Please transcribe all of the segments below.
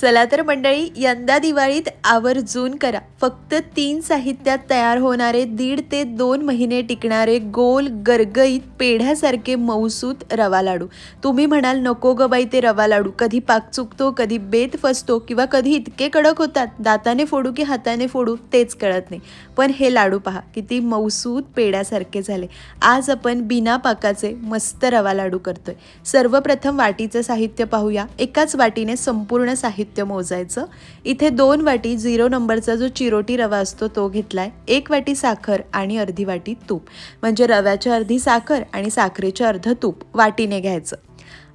चला तर मंडळी यंदा दिवाळीत आवर्जून करा. फक्त तीन साहित्यात तयार होणारे दीड ते दोन महिने टिकणारे गोल गरगईत पेढ्यासारखे मऊसूत रवा लाडू. तुम्ही म्हणाल नको ग बाई ते रवा लाडू. कधी पाक चुकतो कधी बेत फसतो किंवा कधी इतके कडक होतात दाताने फोडू की हाताने फोडू तेच कळत नाही. पण हे लाडू पहा किती मऊसूत पेढ्यासारखे झाले. आज आपण बिना पाकाचे मस्त रवा लाडू करतोय. सर्वप्रथम वाटीचं साहित्य पाहूया. एकाच वाटीने संपूर्ण साहित्य मोजायचं. इथे दोन वाटी झिरो नंबरचा जो चिरोटी रवा असतो तो घेतलाय. एक वाटी साखर आणि अर्धी वाटी तूप. म्हणजे रव्याच्या अर्धी साखर आणि साखरेचं अर्ध तूप वाटीने घ्यायचं.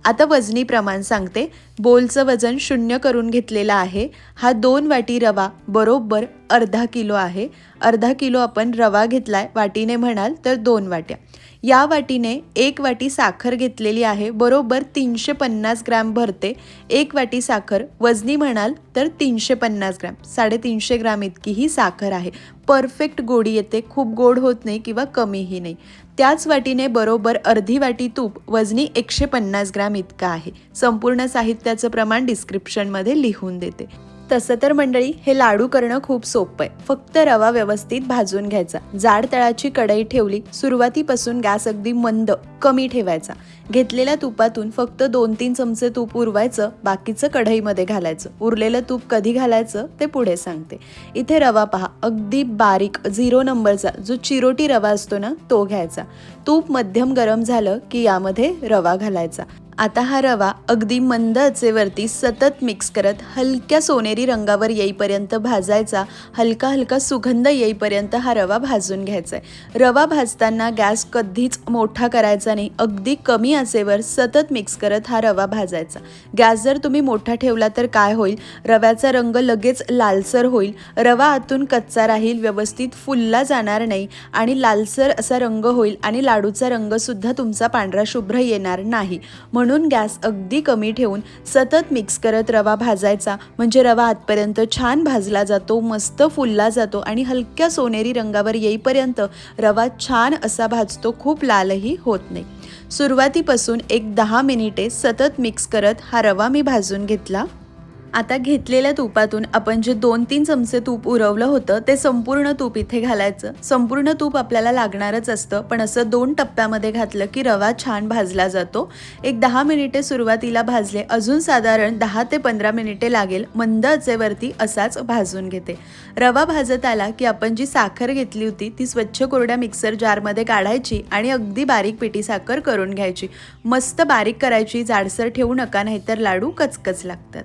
आता वजनी प्रमाण सांगते. बोलचं वजन शून्य करून घेतलेलं आहे. हा दोन वाटी रवा बरोबर अर्धा किलो आहे. अर्धा किलो आपण रवा घेतलाय वाटीने म्हणाल तर दोन वाट्या. या वाटीने एक वाटी साखर घेतलेली आहे. बरोबर तीनशे पन्नास ग्रॅम भरते. एक वाटी साखर. वजनी म्हणाल तर तीनशे पन्नास ग्रॅम. साडेतीनशे ग्रॅम इतकी ही साखर आहे. परफेक्ट गोडी येते. खूप गोड होत नाही किंवा कमीही नाही. त्याच वाटीने बरोबर अर्धी वाटी तूप. वजनी एकशे पन्नास ग्रॅम इतका आहे. संपूर्ण साहित्याचं प्रमाण डिस्क्रिप्शनमध्ये लिहून देते. तसं तर मंडळी हे लाडू करणं खूप सोपं आहे. फक्त रवा व्यवस्थित भाजून घ्यायचा. जाड तळाची कढई ठेवली सुरुवातीपासून गॅस अगदी मंद कमी ठेवायचा. घेतलेल्या तुपातून फक्त दोन तीन चमचे तूप उरवायचं बाकीचं कढईमध्ये घालायचं. उरलेलं तूप कधी घालायचं ते पुढे सांगते. इथे रवा पहा अगदी बारीक झिरो नंबरचा जो चिरोटी रवा असतो ना तो घ्यायचा. तूप मध्यम गरम झालं की यामध्ये रवा घालायचा. आता हा रवा अगदी मंद अचेवरती सतत मिक्स करत हलक्या सोनेरी रंगावर येईपर्यंत भाजायचा हलका हलका सुगंध येईपर्यंत हा रवा भाजून घ्यायचा आहे. रवा भाजताना गॅस कधीच मोठा करायचा नाही अगदी कमी असेवर सतत मिक्स करत हा रवा भाजायचा. गॅस जर तुम्ही मोठा ठेवला तर काय होईल? रव्याचा रंग लगेच लालसर होईल. रवा आतून कच्चा राहील व्यवस्थित फुलला जाणार नाही आणि लालसर असा रंग होईल आणि लाडूचा रंगसुद्धा तुमचा पांढरा शुभ्र येणार नाही. म्हणून म्हणून गॅस अगदी कमी ठेवून सतत मिक्स करत रवा भाजायचा. म्हणजे रवा आतपर्यंत छान भाजला जातो मस्त फुलला जातो आणि हलक्या सोनेरी रंगावर येईपर्यंत रवा छान असा भाजतो खूप लालही होत नाही. सुरुवातीपासून एक दहा मिनिटे सतत मिक्स करत हा रवा मी भाजून घेतला. आता घेतलेल्या तुपातून आपण जे दोन तीन चमचे तूप उरवलं होतं ते संपूर्ण तूप इथे घालायचं. संपूर्ण तूप आपल्याला लागणारच असतं पण असं दोन टप्प्यामध्ये घातलं की रवा छान भाजला जातो. एक दहा मिनिटे सुरुवातीला भाजले अजून साधारण दहा ते पंधरा मिनिटे लागेल मंद अचेवरती असाच भाजून घेते. रवा भाजत आला की आपण जी साखर घेतली होती ती स्वच्छ कोरड्या मिक्सर जारमध्ये काढायची आणि अगदी बारीक पिठी साखर करून घ्यायची. मस्त बारीक करायची जाडसर ठेवू नका नाहीतर लाडू कचकच लागतात.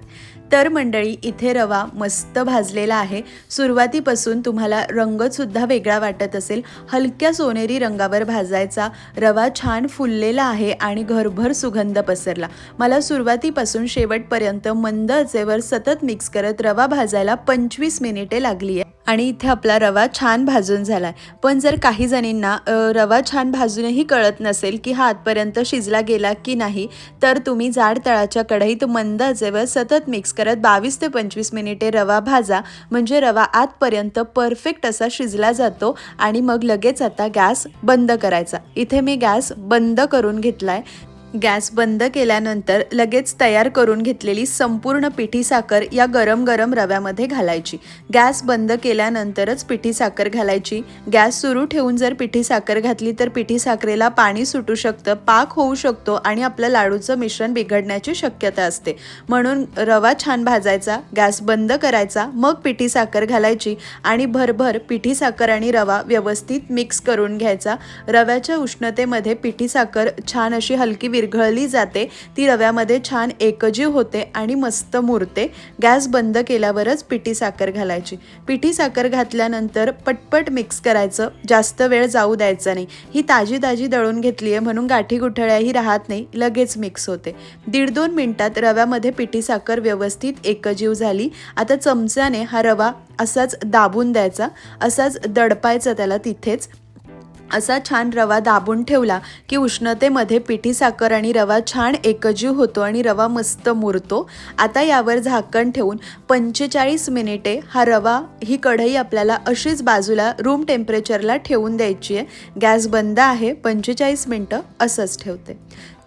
तर मंडळी इथे रवा मस्त भाजलेला आहे. सुरुवातीपासून तुम्हाला रंगसुद्धा वेगळा वाटत असेल. हलक्या सोनेरी रंगावर भाजायचा रवा छान फुललेला आहे आणि घरभर सुगंध पसरला. मला सुरुवातीपासून शेवटपर्यंत मंद अचेवर सतत मिक्स करत रवा भाजायला पंचवीस मिनिटे लागली आहे आणि इथे आपला रवा छान भाजून झाला आहे पण जर काही जणींना रवा छान भाजूनही कळत नसेल की हा आतपर्यंत शिजला गेला की नाही तर तुम्ही जाड तळाच्या कढईत मंद आचेवर सतत मिक्स करत बावीस ते पंचवीस मिनिटे रवा भाजा. म्हणजे रवा आतपर्यंत परफेक्ट असा शिजला जातो आणि मग लगेच आता गॅस बंद करायचा. इथे मी गॅस बंद करून घेतला आहे गॅस बंद केल्यानंतर लगेच तयार करून घेतलेली संपूर्ण पिठी साखर या गरम गरम रव्यामध्ये घालायची. गॅस बंद केल्यानंतरच पिठी साखर घालायची. गॅस सुरू ठेवून जर पिठी साखर घातली तर पिठी साखरेला पाणी सुटू शकतं पाक होऊ शकतो आणि आपलं लाडूचं मिश्रण बिघडण्याची शक्यता असते. म्हणून रवा छान भाजायचा गॅस बंद करायचा मग पिठी साखर घालायची आणि भरभर पिठी साखर आणि रवा व्यवस्थित मिक्स करून घ्यायचा. रव्याच्या उष्णतेमध्ये पिठी साखर छान अशी हलकी विरघळली जाते. ती रव्यामध्ये छान एकजीव होते आणि मस्त मुरते. गॅस बंद केल्यावरच पिठी साखर घालायची. पिठी साखर घातल्यानंतर पटपट मिक्स करायचं. जास्त वेळ जाऊ द्यायचा नाही. ही ताजी ताजी दळून घेतली आहे म्हणून गाठी गुठळ्याही राहत नाही. लगेच मिक्स होते. दीड दोन मिनटात रव्यामध्ये पिठी साखर व्यवस्थित एकजीव झाली. आता चमच्याने हा रवा असाच दाबून द्यायचा. असाच दडपायचा त्याला तिथेच. असा छान रवा दाबून ठेवला की उष्णतेमध्ये पिठी साखर आणि रवा छान एकजीव होतो आणि रवा मस्त मुरतो. आता यावर झाकण ठेवून पंचेचाळीस मिनिटे हा रवा ही कढई आपल्याला अशीच बाजूला रूम टेम्परेचरला ठेवून द्यायची आहे गॅस बंद आहे पंचेचाळीस मिनटं असंच ठेवते.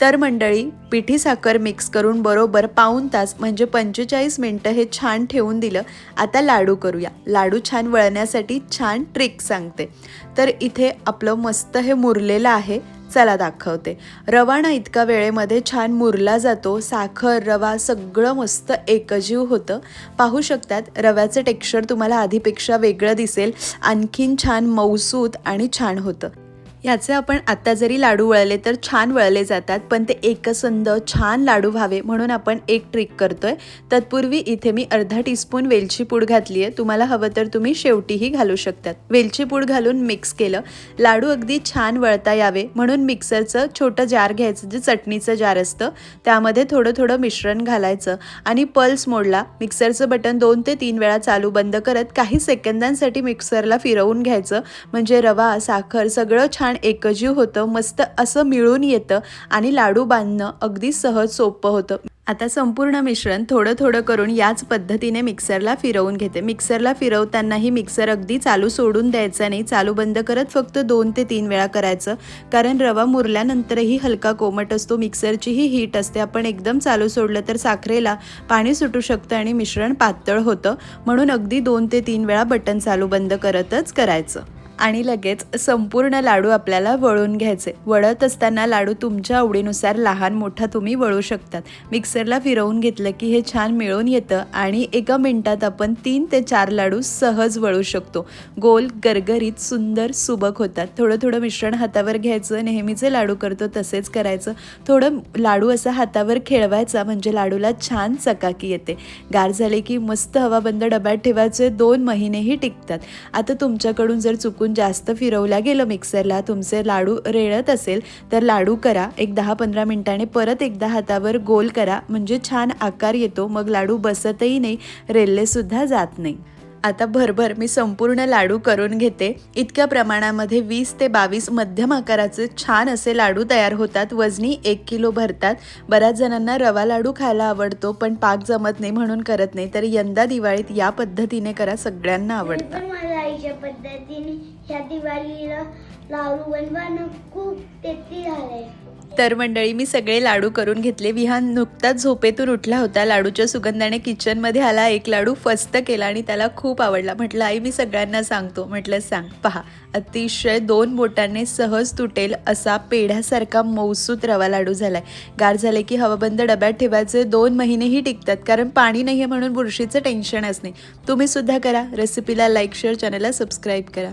तर मंडळी पिठी साखर मिक्स करून बरोबर पाऊण तास म्हणजे पंचेचाळीस मिनटं हे छान ठेवून दिलं. आता लाडू करूया. लाडू छान वळण्यासाठी छान ट्रिक सांगते. तर इथे आपलं मस्त हे मुरलेलं आहे चला दाखवते. रवा ना इतका वेळेमध्ये छान मुरला जातो साखर रवा सगळं मस्त एकजीव होतं. पाहू शकतात रव्याचं टेक्स्चर तुम्हाला आधीपेक्षा वेगळं दिसेल आणखीन छान मऊसूत आणि छान होतं. ह्याचे आपण आत्ता जरी लाडू वळले तर छान वळले जातात पण ते एकसंद छान लाडू व्हावे म्हणून आपण एक ट्रिक करतोय. तत्पूर्वी इथे मी अर्धा टीस्पून वेलची पूड घातली आहे तुम्हाला हवं तर तुम्ही शेवटीही घालू शकतात. वेलची पूड घालून मिक्स केलं. लाडू अगदी छान वळता यावे म्हणून मिक्सरचं छोटं जार घ्यायचं जे चटणीचं जार असतं. त्यामध्ये थोडं थोडं मिश्रण घालायचं आणि पल्स मोडला. मिक्सरचं बटन दोन ते तीन वेळा चालू बंद करत काही सेकंदांसाठी मिक्सरला फिरवून घ्यायचं. म्हणजे रवा साखर सगळं छान एकजीव होतं मस्त असं मिळून येतं आणि लाडू बांधणं अगदी सहज सोपं होतं. आता संपूर्ण मिश्रण थोडं थोडं करून याच पद्धतीने मिक्सरला फिरवून घेते. मिक्सरला फिरवतानाही मिक्सर अगदी चालू सोडून द्यायचा नाही. चालू बंद करत फक्त दोन ते तीन वेळा करायचं. कारण रवा मुरल्यानंतरही हलका कोमट असतो. मिक्सरचीही हीट असते. आपण एकदम चालू सोडलं तर साखरेला पाणी सुटू शकतं आणि मिश्रण पातळ होतं. म्हणून अगदी दोन ते तीन वेळा बटन चालू बंद करतच करायचं. आणि लगेच संपूर्ण लाडू आपल्याला वळून घ्यायचे. वळत असताना लाडू तुमच्या आवडीनुसार लहान मोठा तुम्ही वळू शकतात. मिक्सरला फिरवून घेतलं की हे छान मिळून येतं आणि एका मिनिटात आपण तीन ते चार लाडू सहज वळू शकतो. गोल गरगरीत सुंदर सुबक होतात. थोडं थोडं मिश्रण हातावर घ्यायचं नेहमीचे लाडू करतो तसेच करायचं. थोडं लाडू असा हातावर खेळवायचा म्हणजे लाडूला छान चकाकी येते. गार झाले की मस्त हवाबंद डब्यात ठेवायचे दोन महिनेही टिकतात. आता तुमच्याकडून जर चुकून जास्त फिरवल्या गेलं मिक्सरला. तुमचे लाडू रेळत असेल तर लाडू करा. एक दहा पंधरा मिनिटाने परत एकदा हातावर गोल करा. म्हणजे छान आकार येतो. मग लाडू बसतही नाही. रेल्लेसुद्धा जात नाही. आता भरभर मी संपूर्ण लाडू करून घेते. इतक्या प्रमाणामध्ये वीस ते बावीस मध्यम आकाराचे छान असे लाडू तयार होतात. वजनी एक किलो भरतात. बऱ्याच जणांना रवा लाडू खायला आवडतो पण पाक जमत नाही म्हणून करत नाही. तर यंदा दिवाळीत या पद्धतीने करा सगळ्यांना आवडतात मला आईच्या पद्धतीने ह्या दिवाळीला लाडू बनवणं खूप टेस्टी झालंय तर मंडळी मी सगळे लाडू करून घेतले. विहान नुकताच झोपेतून उठला होता. लाडूच्या सुगंधाने किचनमध्ये आला एक लाडू फस्त केला आणि त्याला खूप आवडला. म्हटलं आई मी सगळ्यांना सांगतो. म्हटलं सांग. पहा अतिशय दोन बोटांनी सहज तुटेल असा पेढ्यासारखा मौसूत रवा लाडू झालाय. गार झाले की हवाबंद डब्यात ठेवायचे दोन महिनेही टिकतात. कारण पाणी नाही आहे म्हणून बुरशीचं टेन्शनच नाही तुम्ही सुद्धा करा. रेसिपीला लाईक शेअर चॅनलला सबस्क्राईब करा.